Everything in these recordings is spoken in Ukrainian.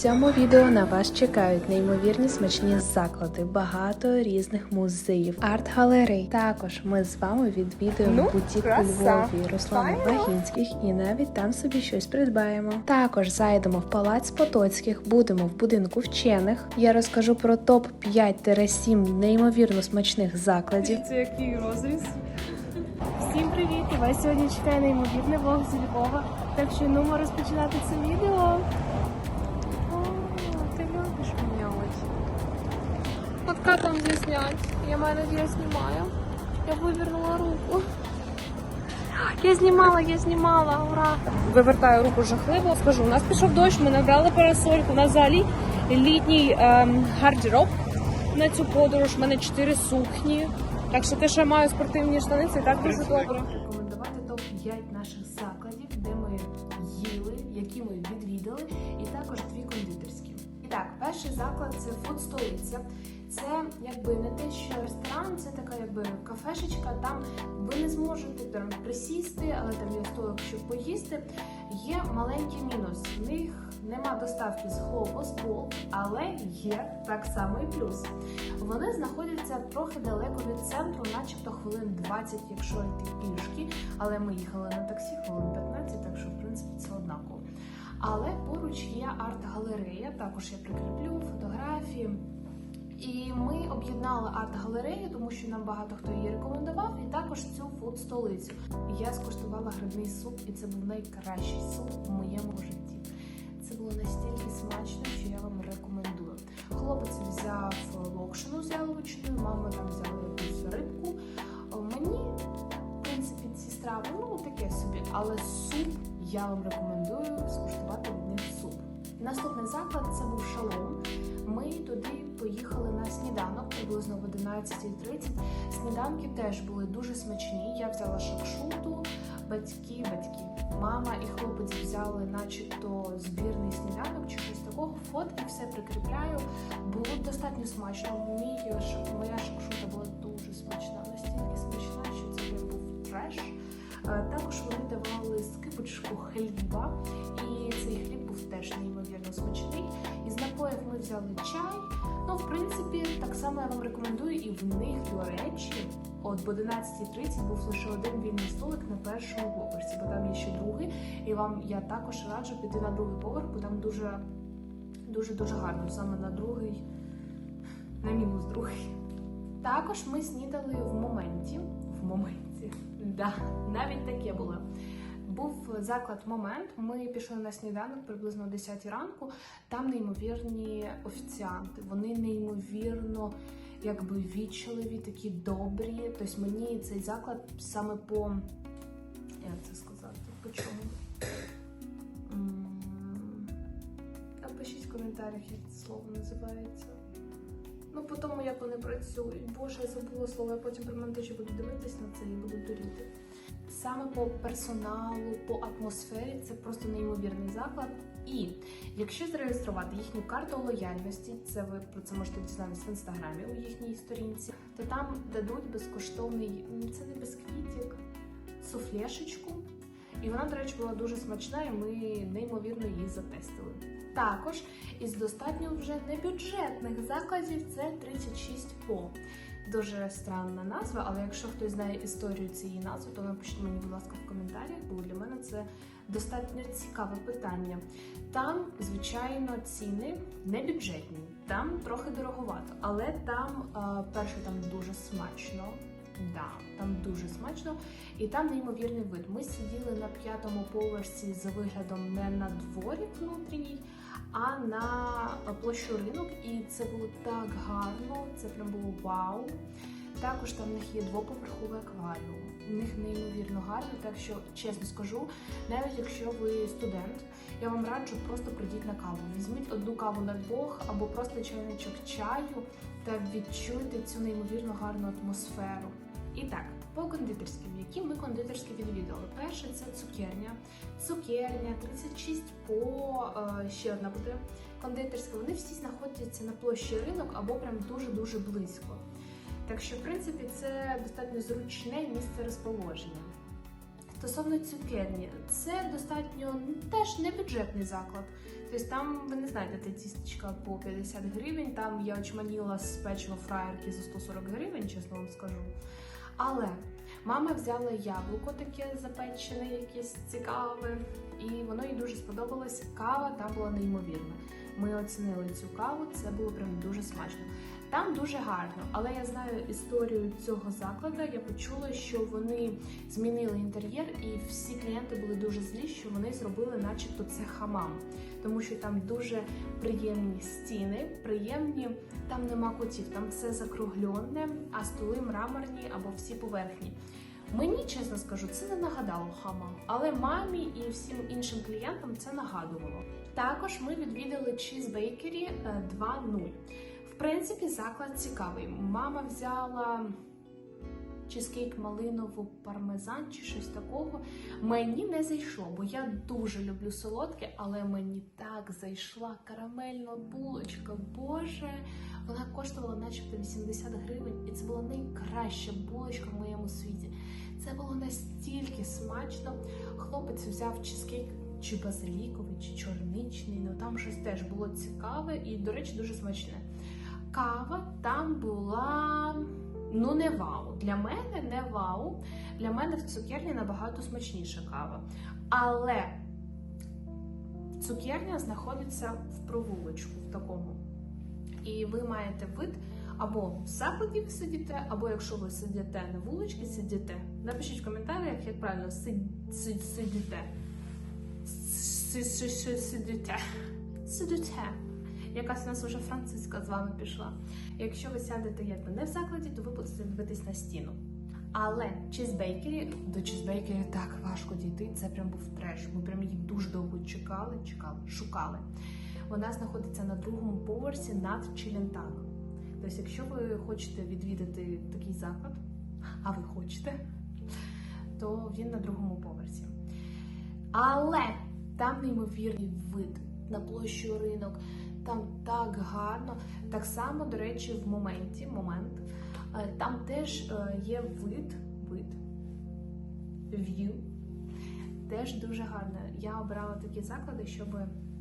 В цьому відео на вас чекають неймовірні смачні заклади, багато різних музеїв, арт-галерей. Також ми з вами відвідуємо Ну, бутік у. Львові Руслана. Багінських і навіть там собі щось придбаємо. Також зайдемо в палац Потоцьких, будемо в будинку вчених. Я розкажу про топ 5-7 неймовірно смачних закладів. Це який розріз? Всім привіт! І вас сьогодні чекає неймовірний влог з Львова. Так що нумо розпочинати це відео. Как там здесь снять? Я мене я знімаю. Я вивернула руку. Я знімала, я знімала, ура! Вивертаю руку жахливо. Скажу, у нас пішов дощ, ми набрали парасольку. У нас взагалі літній ем, гардероб на цю подорож. У мене чотири сукні. Так що те, що я маю спортивні штани, це і так дуже добре. рекомендувати топ 5 наших закладів, де ми їли, які ми відвідали, і також дві кондитерські. І так, перший заклад це фуд столиця. Це якби не те, що ресторан, це така якби кафешечка. Там ви не зможете там присісти, але там є столик, щоб поїсти. Є маленький мінус. В них нема доставки з Хлопос, Болт, але є так само і плюс. Вони знаходяться трохи далеко від центру, начебто хвилин 20, якщо йти пішки. Але ми їхали на таксі хвилин 15, так що в принципі це однаково. Але поруч є арт-галерея, також я прикріплю фотографії. І ми об'єднали арт-галерею, тому що нам багато хто її рекомендував, і також цю фуд-столицю. Я скуштувала грибний суп, і це був найкращий суп у моєму житті. Це було настільки смачно, що я вам рекомендую. Хлопець взяв локшину з яловичиною, мама там взяла якусь рибку. Мені, в принципі, ці страви, ну таке собі, але суп я вам рекомендую скуштувати від них суп. Наступний заклад це був шалом. Приблизно в 11.30. Сніданки теж були дуже смачні. Я взяла шакшуту, батьки, батьки. Мама і хлопець взяли, начебто, збірний сніданок чи щось такого. Фотки все прикріпляю. Було достатньо смачно. Мій, моя шакшута була дуже смачна, настільки смачна, що це був треш. Е, Також вони давали скипочку хліба, теж неймовірно смачний. Із напоїв ми взяли чай. Ну, в принципі, так само я вам рекомендую, і в них, до речі, от в 11.30 був лише один вільний столик на першому поверсі, бо там є ще другий. І вам я також раджу піти на другий поверх, бо там дуже дуже дуже гарно, саме на другий, на мінус другий. Також ми снідали в моменті. В моменті. Да, навіть таке було. Був заклад момент. Ми пішли на сніданок приблизно о 10 ранку. Там неймовірні офіціанти. Вони неймовірно якби вічливі, такі добрі. Тобто мені цей заклад саме по як це сказати? По чому? Напишіть в коментарях, як це слово називається. Ну, по тому, як вони працюють. Боже, я забула слово, я потім при монтажі буду дивитись на це і буду дуріти. Саме по персоналу, по атмосфері це просто неймовірний заклад. І якщо зареєструвати їхню карту лояльності, це ви про це можете дізнатися в інстаграмі у їхній сторінці, то там дадуть безкоштовний це не бісквітик, суфлешечку. І вона, до речі, була дуже смачна, і ми неймовірно її затестили. Також із достатньо вже небюджетних закладів це 36 по. Дуже странна назва, але якщо хтось знає історію цієї назви, то напишіть мені, будь ласка, в коментарях, бо для мене це достатньо цікаве питання. Там, звичайно, ціни не бюджетні, там трохи дороговато, але там, перше, там дуже смачно. Да, там дуже смачно, і там неймовірний вид. Ми сиділи на п'ятому поверсі за виглядом не на дворі внутрішній, а на площу ринок, і це було так гарно. Це прям було вау. Також там в них є двоповерховий акваріум. У них неймовірно гарно, так що чесно скажу, навіть якщо ви студент, я вам раджу просто прийдіть на каву. Візьміть одну каву на двох або просто чайничок чаю та відчуйте цю неймовірно гарну атмосферу. І так, по кондитерським, які ми кондитерські відвідали. Перше це цукерня. Цукерня, 36 по е, ще одна буде кондитерська. Вони всі знаходяться на площі ринок або прям дуже-дуже близько. Так що, в принципі, це достатньо зручне місце розположення. Стосовно цукерні, це достатньо ну, теж не бюджетний заклад. Тобто там ви не знайдете тістечка по 50 гривень. Там я очманіла з печиво фраєрки за 140 гривень, чесно вам скажу. Але мама взяла яблуко таке запечене, якесь цікаве, і воно їй дуже сподобалось. Кава там була неймовірна. Ми оцінили цю каву, це було прям дуже смачно. Там дуже гарно, але я знаю історію цього закладу. Я почула, що вони змінили інтер'єр, і всі клієнти були дуже злі, що вони зробили, начебто, це хамам, тому що там дуже приємні стіни, приємні. Там нема котів, там все закруглене, а столи мраморні або всі поверхні. Мені, чесно скажу, це не нагадало хамам, але мамі і всім іншим клієнтам це нагадувало. Також ми відвідали Cheese Bakery е, 2.0. В принципі, заклад цікавий. Мама взяла чизкейк малинову пармезан чи щось такого. Мені не зайшло, бо я дуже люблю солодке, але мені так зайшла карамельна булочка. Боже, вона коштувала начебто 80 гривень, і це була найкраща булочка в моєму світі. Це було настільки смачно. Хлопець взяв чизкейк чи базиліковий, чи чорничний. Ну там щось теж було цікаве і, до речі, дуже смачне. Кава там була ну не вау. Для мене не вау. Для мене в цукерні набагато смачніша кава. Але цукерня знаходиться в провулочку в такому. І ви маєте вид або в закладі ви сидите, або якщо ви сидите на вуличці, сидите. Напишіть в коментарях, як правильно си- си- сидите. Якась у нас вже французька з вами пішла. Якщо ви сядете якби не в закладі, то ви будете дивитись на стіну. Але чизбейкері, до чизбейкері так важко дійти. Це прям був треш. Ми прям її дуже довго чекали, чекали, шукали. Вона знаходиться на другому поверсі над Челентаном. Тобто, якщо ви хочете відвідати такий заклад, а ви хочете, то він на другому поверсі. Але там неймовірний вид на площу ринок. Там так гарно. Так само, до речі, в моменті, момент, е, там теж е, є вид, вид, view. Теж дуже гарно. Я обрала такі заклади, щоб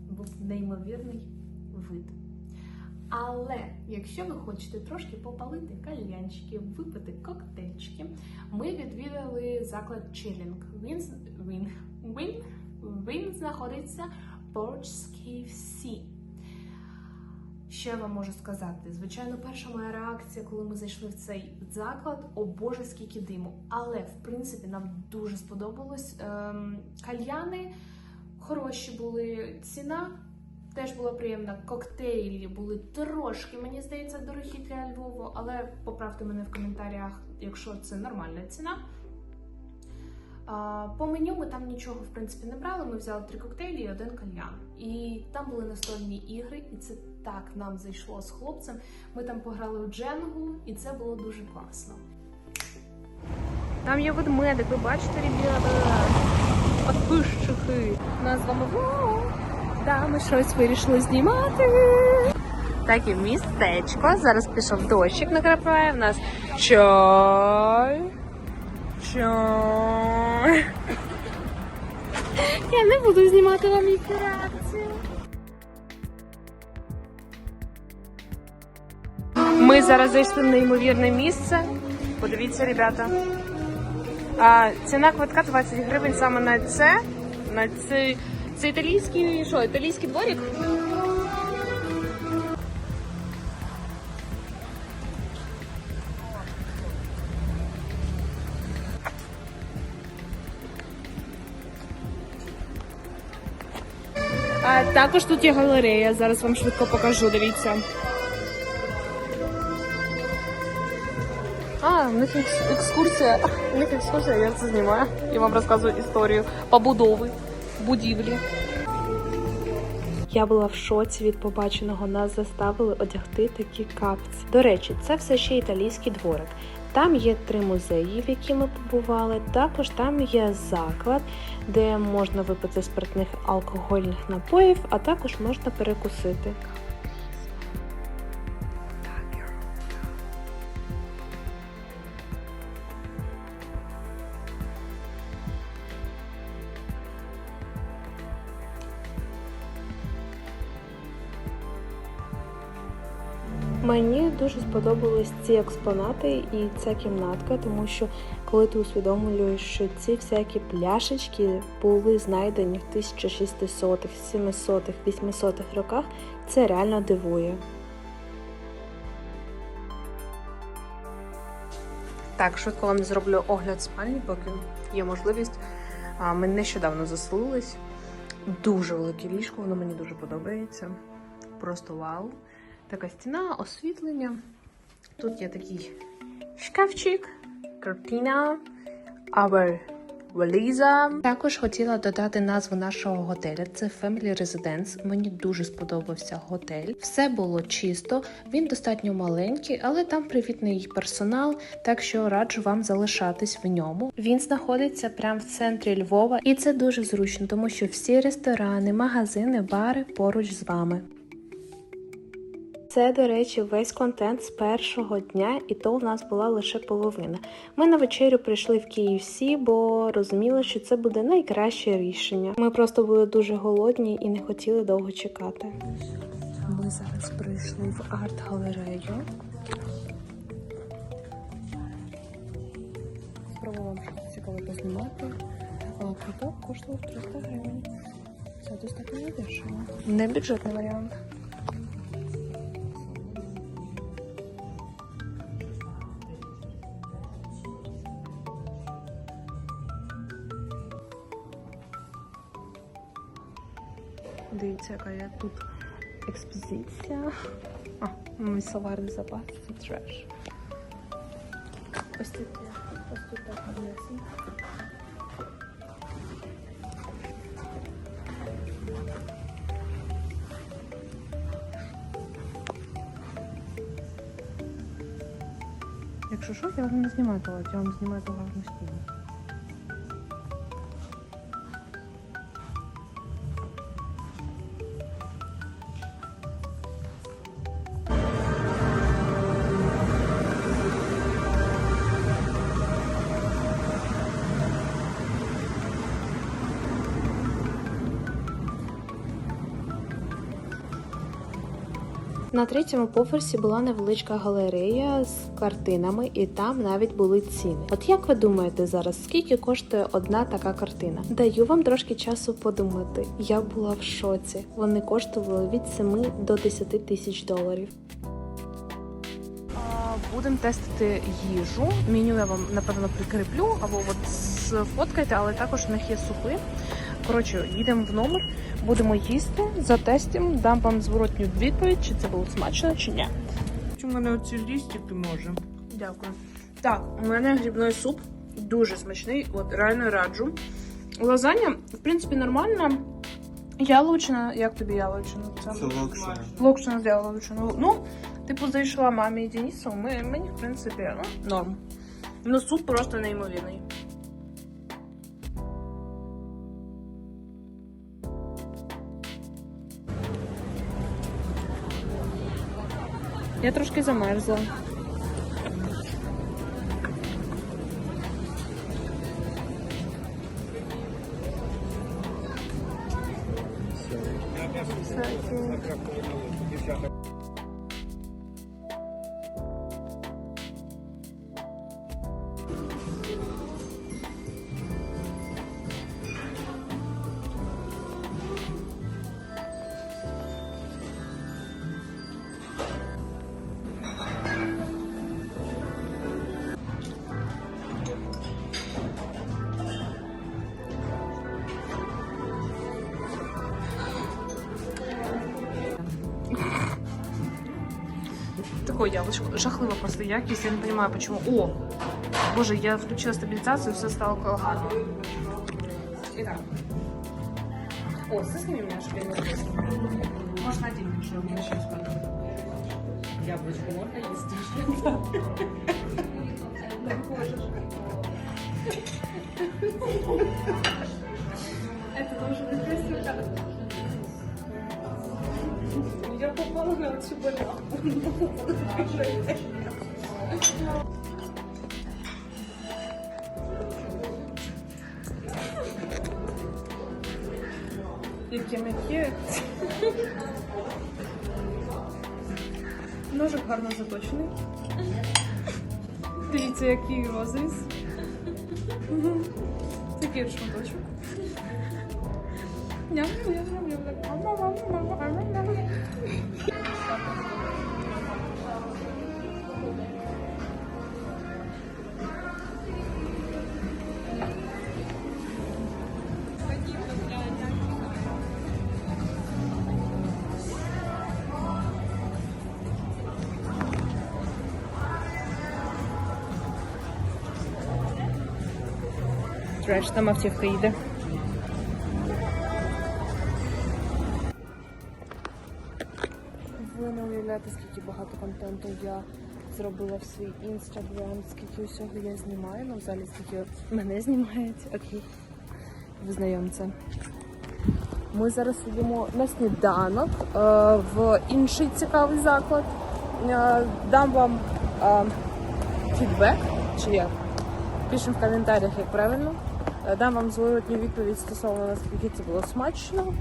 був неймовірний вид. Але якщо ви хочете трошки попалити кальянчики, випити коктейльчики, ми відвідали заклад Chilling. Він, він, він, він знаходиться з KFC. Що я вам можу сказати? Звичайно, перша моя реакція, коли ми зайшли в цей заклад, о Боже, скільки диму. Але в принципі нам дуже сподобалось. Ем, кальяни хороші були, ціна теж була приємна. Коктейлі були трошки, мені здається, дорогі для Львову, але поправте мене в коментарях, якщо це нормальна ціна. По меню ми там нічого в принципі не брали. Ми взяли три коктейлі і один кальян. І там були настольні ігри, і це так нам зайшло з хлопцем. Ми там пограли в дженгу, і це було дуже класно. Там є ведмедик, ви бачите, ребята? Подписчики. У нас з. Да, ми щось вирішили знімати. Таке містечко. Зараз пішов дощик накрапає. В нас чай. Чай. Я не буду знімати вам їх реакцію. Ми зараз зайшли в неймовірне місце. Подивіться, ребята. А, ціна квитка 20 гривень саме на це. На цей, це італійський що, італійський дворик? А, також тут є галерея. Зараз вам швидко покажу, дивіться. А, в них екс- екскурсія. У них екскурсія, я це знімаю. Я вам розказую історію побудови будівлі. Я була в шоці від побаченого. Нас заставили одягти такі капці. До речі, це все ще італійський дворик. Там є три музеї, в які ми побували. Також там є заклад, де можна випити спиртних алкогольних напоїв, а також можна перекусити. Мені дуже сподобались ці експонати і ця кімнатка, тому що коли ти усвідомлюєш, що ці всякі пляшечки були знайдені в 1600, х 700-х, 800-х роках, це реально дивує. Так, швидко вам зроблю огляд спальні, поки є можливість. Ми нещодавно заселились. Дуже велике ліжко, воно мені дуже подобається. Просто вау. Така стіна, освітлення. Тут є такий шкафчик, картина, або валіза. Також хотіла додати назву нашого готеля. Це Family Residence. Мені дуже сподобався готель. Все було чисто, він достатньо маленький, але там привітний персонал, так що раджу вам залишатись в ньому. Він знаходиться прямо в центрі Львова, і це дуже зручно, тому що всі ресторани, магазини, бари поруч з вами. Це, до речі, весь контент з першого дня, і то в нас була лише половина. Ми на вечерю прийшли в KFC, бо розуміли, що це буде найкраще рішення. Ми просто були дуже голодні і не хотіли довго чекати. Ми зараз прийшли в арт-галерею. Спробую вам щось цікаве познімати. А, Квиток коштував 300 гривень. Це достатньо недешево. Не бюджетний варіант. Дивіться, яка є тут експозиція. А, мій словарний запас це треш. Ось тут є. Ось тут так. Якщо що, я вам не знімаю туалет, я вам знімаю ту гарну стіну. На третьому поверсі була невеличка галерея з картинами, і там навіть були ціни. От як ви думаєте зараз, скільки коштує одна така картина? Даю вам трошки часу подумати. Я була в шоці. Вони коштували від 7 до 10 тисяч доларів. Будемо тестити їжу. Меню я вам напевно прикріплю або от сфоткайте, але також в них є супи. Коротше, їдемо в номер, будемо їсти, затестимо, дам вам зворотню відповідь, чи це було смачно, чи ні. У мене оці лістики може. Дякую. Так, у мене грибний суп дуже смачний, от реально раджу. Лазанья, в принципі, нормальна. Яловичина, як тобі яловичина? Це локшина. Локшина з яловичиною. Ну, типу, зайшла мамі і Денису, ми, мені, в принципі, ну, норм. Ну, суп просто неймовірний. Я трошки замерзла. Такое яблочко. Жахливо просто якість. Я не понимаю, почему. О! Боже, я включила стабилизацию, все стало колохано. Итак. О, сыскни меня, что я не. Можно один, что я Яблочко можно есть? Это тоже красиво. Цю балявку. Яке м'яке. Ножик гарно заточений. Дивіться, який розріз. Такий шматочок. Ням-ням-ням-ням-ням. Треш, там автівка їде. Багато контенту я зробила в свій інстаграм, скільки усього я знімаю, ну взагалі скільки мене знімають. Окей. Визнаємо це. Ми зараз йдемо на сніданок е, в інший цікавий заклад. Е, дам вам е, фідбек, чи як? Пишемо в коментарях, як правильно. Дам вам зворотню відповідь стосовно наскільки це було смачно.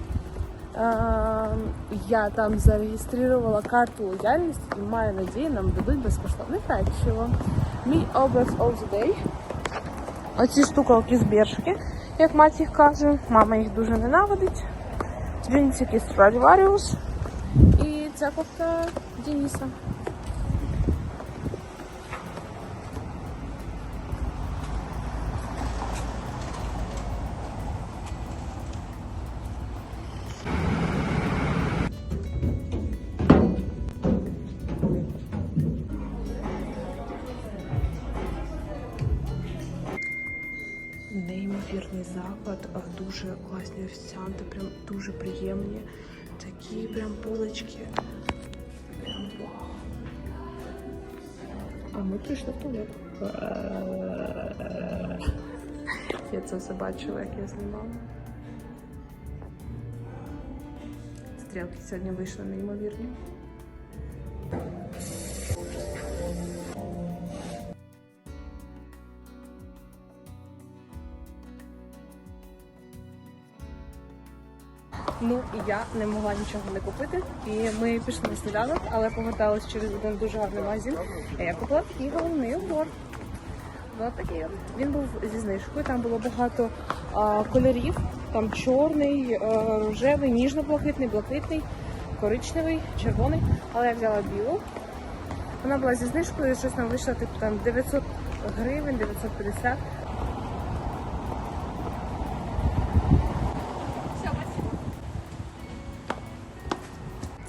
Я там зареєструвала карту лояльності і маю надію, нам дадуть безкоштовне печиво. Мій образ of the day. Оці штукалки з біршки, як мать їх каже. Мама їх дуже ненавидить. Джинсики Stradivarius. І ця кофта Дениса. Дуже класні офіціанти, прям дуже приємні. Такі прям полички. Прям вау. А ми прийшли в туалет. Я це все бачила, як я знімала. Стрілки сьогодні вийшли неймовірні. Я не могла нічого не купити. І ми пішли на сніданок, але поверталися через один дуже гарний магазин. Я купила такий головний убор. Ось такий. Він був зі знижкою, там було багато а, кольорів. Там чорний, а, рожевий, ніжно-блакитний, блакитний, коричневий, червоний. Але я взяла білу. Вона була зі знижкою, щось нам вийшло типу там 900 гривень, 950.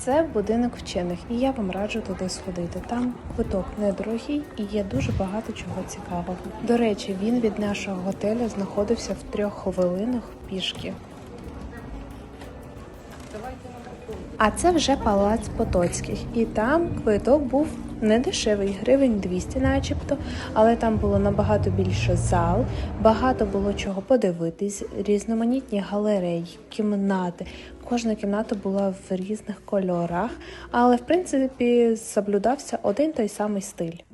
Це будинок вчених, і я вам раджу туди сходити. Там квиток недорогий і є дуже багато чого цікавого. До речі, він від нашого готелю знаходився в трьох хвилинах пішки. А це вже палац Потоцьких, і там квиток був не дешевий, гривень 200 начебто, але там було набагато більше зал, багато було чого подивитись, різноманітні галереї, кімнати. Кожна кімната була в різних кольорах, але в принципі соблюдався один той самий стиль.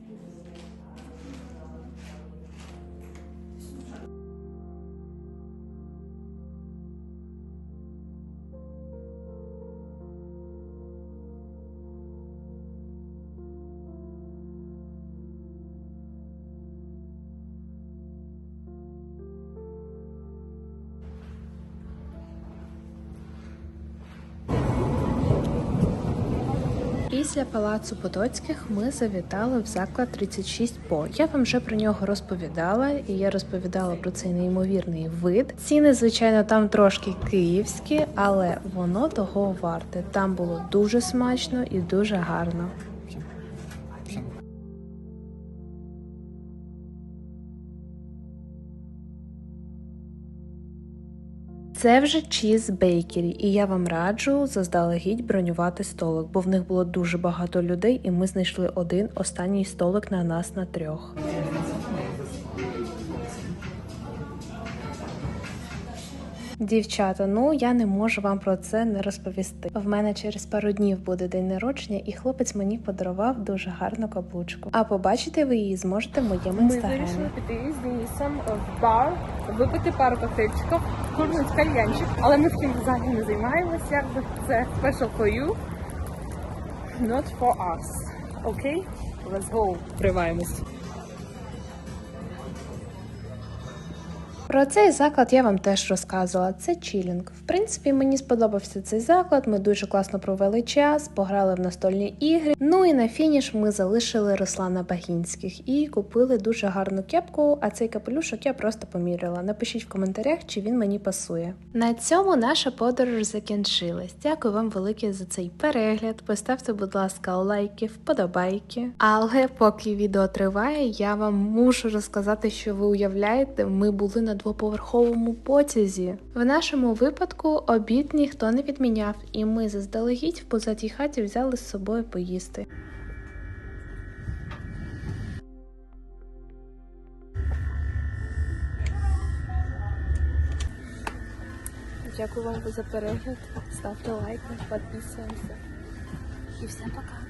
Після палацу Потоцьких ми завітали в заклад 36 по. Я вам вже про нього розповідала, і я розповідала про цей неймовірний вид. Ціни, звичайно, там трошки київські, але воно того варте. Там було дуже смачно і дуже гарно. Це вже Cheese бейкері, і я вам раджу заздалегідь бронювати столик, бо в них було дуже багато людей, і ми знайшли один останній столик на нас на трьох. Дівчата, ну я не можу вам про це не розповісти. В мене через пару днів буде день народження, і хлопець мені подарував дуже гарну каблучку. А побачити ви її зможете в моєму Ми вирішили піти з Денисом в бар, випити пару коктейльчиків, курнуть кальянчик, але ми таким взагалі не займаємося, якби це special for you, not for us. Окей? Let's go. Вриваємось. Про цей заклад я вам теж розказувала. Це чілінг. В принципі, мені сподобався цей заклад. Ми дуже класно провели час, пограли в настольні ігри. Ну і на фініш ми залишили Руслана Багінських і купили дуже гарну кепку. А цей капелюшок я просто поміряла. Напишіть в коментарях, чи він мені пасує. На цьому наша подорож закінчилась. Дякую вам велике за цей перегляд. Поставте, будь ласка, лайки, вподобайки. Але поки відео триває, я вам мушу розказати, що ви уявляєте, ми були двоповерховому потязі. В нашому випадку обід ніхто не відміняв, і ми заздалегідь в позатій хаті взяли з собою поїсти. Дякую вам за перегляд. Ставте лайки, підписуємося. І всім пока.